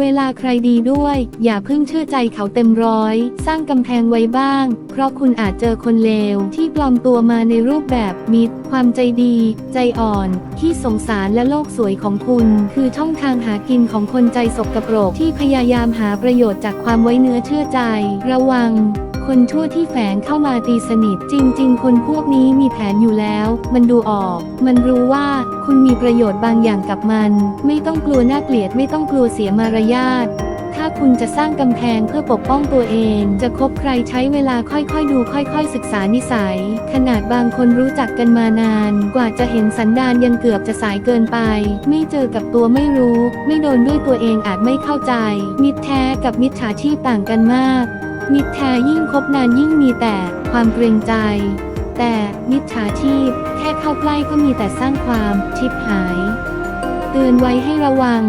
เวลาใครดีด้วย อย่าเพิ่งเชื่อใจเขาเต็มร้อย สร้างกำแพงไว้บ้าง เพราะคุณอาจเจอคนเลว ที่ปลอมตัวมาในรูปแบบมิตร ความใจดี ใจอ่อน ที่สงสารและโลกสวยของคุณ คือช่องทางหากินของคนใจสกปรกที่พยายามหาประโยชน์จากความไว้เนื้อเชื่อใจ ระวัง คนชั่วที่แฝงเข้ามาตีสนิท จริง ๆ คนพวกนี้มีแผนอยู่แล้ว มันดูออก มันรู้ว่าคุณมีประโยชน์บางอย่างกับมัน ไม่ต้องกลัวน่าเกลียดไม่ต้องกลัวเสียมารยาทถ้าคุณจะสร้างกำแพงเพื่อปกป้องตัวเอง จะคบใครใช้เวลาค่อยๆดูค่อยๆ ศึกษานิสัย ขนาดบางคนรู้จักกันมานาน กว่าจะเห็นสันดานยังเกือบจะสายเกินไป ไม่เจอกับตัวไม่รู้ ไม่โดนด้วยตัวเองอาจไม่เข้าใจ มิตรแท้กับมิจฉาชีพต่างกันมาก มิตรแท้ยิ่งคบนานยิ่งมีแต่ความเกรงใจ แต่มิจฉาชีพ แค่เข้าใกล้ก็มีแต่สร้างความชิบหาย เตือนไว้ให้ระวัง